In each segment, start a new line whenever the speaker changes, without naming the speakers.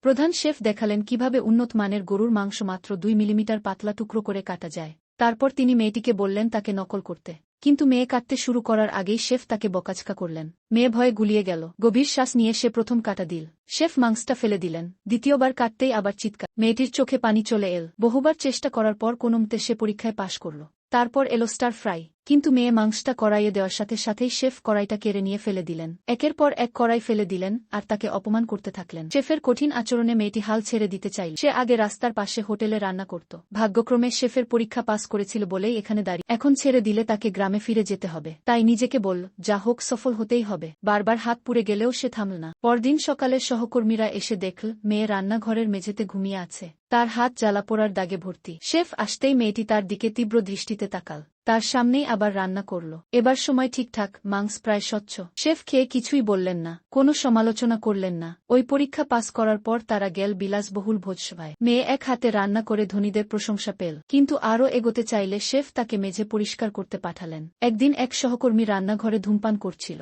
প্রধান শেফ দেখালেন কীভাবে উন্নত মানের গরুর মাংস মাত্র দুই মিলিমিটার পাতলা টুকরো করে কাটা যায়। তারপর তিনি মেয়েটিকে বললেন, তাকে নকল করতে। কিন্তু মেয়ে কাটতে শুরু করার আগেই শেফ তাকে বকাচকা করলেন। মেয়ে ভয়ে গুলিয়ে গেল। গভীর শ্বাস নিয়ে সে প্রথম কাটা দিল। শেফ মাংসটা ফেলে দিলেন। দ্বিতীয়বার কাটতেই আবার চিৎকার। মেয়েটির চোখে পানি চলে এল। বহুবার চেষ্টা করার পর কোনমতে সে পরীক্ষায় পাশ করল। তারপর এলো স্টার ফ্রাই। কিন্তু মেয়ে মাংসটা কড়াইয়ে দেওয়ার সাথে সাথেই শেফ কড়াইটা কেড়ে নিয়ে ফেলে দিলেন। একের পর এক কড়াই ফেলে দিলেন আর তাকে অপমান করতে থাকলেন। শেফের কঠিন আচরণে মেয়েটি হাল ছেড়ে দিতে চাইল। সে আগে রাস্তার পাশে হোটেলে রান্না করত। ভাগ্যক্রমে শেফের পরীক্ষা পাস করেছিল বলেই এখানে দাঁড়িয়ে। এখন ছেড়ে দিলে তাকে গ্রামে ফিরে যেতে হবে। তাই নিজেকে বলল, যা হোক, সফল হতেই হবে। বারবার হাত পুড়ে গেলেও সে থামল না। পরদিন সকালে সহকর্মীরা এসে দেখল, মেয়ে রান্নাঘরের মেঝেতে ঘুমিয়ে আছে। তার হাত জ্বালা পোড়ার দাগে ভর্তি। শেফ আসতেই মেয়েটি তার দিকে তীব্র দৃষ্টিতে তাকাল। তার সামনেই আবার রান্না করল। এবার সময় ঠিকঠাক, মাংস প্রায় স্বচ্ছ। শেফ খেয়ে কিছুই বললেন না, কোনো সমালোচনা করলেন না। ওই পরীক্ষা পাস করার পর তারা গেল বিলাসবহুল ভোজসভায়। মেয়ে এক হাতে রান্না করে ধনীদের প্রশংসা পেল, কিন্তু আরও এগোতে চাইলে শেফ তাকে মেঝে পরিষ্কার করতে পাঠালেন। একদিন এক সহকর্মী রান্নাঘরে ধূমপান করছিল।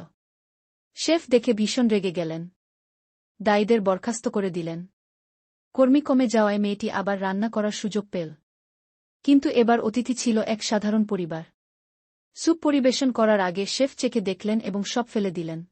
শেফ দেখে ভীষণ রেগে গেলেন। দায়ীদের বরখাস্ত করে দিলেন। কর্মী কমে যাওয়ায় মেয়েটি আবার রান্না করার সুযোগ পেল। কিন্তু এবার অতিথি ছিল এক সাধারণ পরিবার। স্যুপ পরিবেশন করার আগে শেফ চেকে দেখলেন এবং সব ফেলে দিলেন।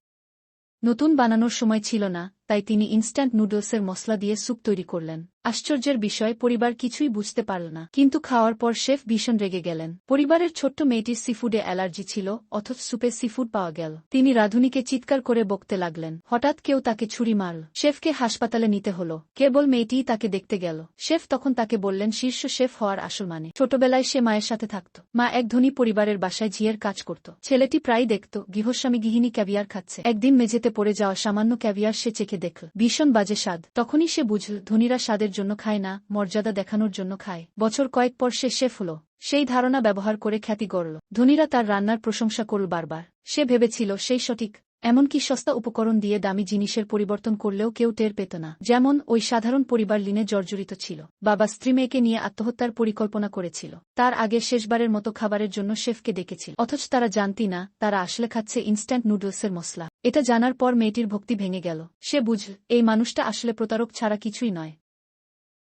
নতুন বানানোর সময় ছিল না, তাই তিনি ইনস্ট্যান্ট নুডলসের মশলা দিয়ে স্যুপ তৈরি করলেন। আশ্চর্যের বিষয়, পরিবার কিছুই বুঝতে পারল না। কিন্তু খাওয়ার পর শেফ ভীষণ রেগে গেলেন। পরিবারের ছোট্ট মেয়েটির সিফুডে অ্যালার্জি ছিল, অথচ সুপে সিফুড পাওয়া গেল। তিনি রাধুনীকে চিৎকার করে বকতে লাগলেন। হঠাৎ কেউ তাকে ছুরি মারল। শেফকে হাসপাতালে নিতে হল। কেবল মেয়েটিই তাকে দেখতে গেল। শেফ তখন তাকে বললেন, শীর্ষ শেফ হওয়ার আসল মানে। ছোটবেলায় সে মায়ের সাথে থাকত। মা এক ধনী পরিবারের বাসায় ঝিয়ের কাজ করত। ছেলেটি প্রায় দেখত, গৃহস্বামী গৃহিণী ক্যাভিয়ার খাচ্ছে। একদিন মেঝেতে পড়ে যাওয়া সামান্য ক্যাভিয়ার সে চেখে দেখল। ভীষণ বাজে স্বাদ। তখনই সে বুঝল, ধনীরা স্বাদের জন্য খায় না, মর্যাদা দেখানোর জন্য খায়। বছর কয়েক পর সে শেফ হল। সেই ধারণা ব্যবহার করে খ্যাতি গড়ল। ধনীরা তার রান্নার প্রশংসা করল বারবার। সে ভেবেছিল, সেই সঠিক। এমনকি সস্তা উপকরণ দিয়ে দামি জিনিসের পরিবর্তন করলেও কেউ টের পেত না। যেমন ওই সাধারণ পরিবার লিনে জর্জরিত ছিল। বাবা স্ত্রী মেয়েকে নিয়ে আত্মহত্যার পরিকল্পনা করেছিল। তার আগে শেষবারের মতো খাবারের জন্য শেফকে ডেকেছিল। অথচ তারা জানতি না, তারা আসলে খাচ্ছে ইনস্ট্যান্ট নুডলসের মশলা এটা জানার পর মেয়েটির ভক্তি ভেঙে গেল। সে বুঝল, এই মানুষটা আসলে প্রতারক ছাড়া কিছুই নয়।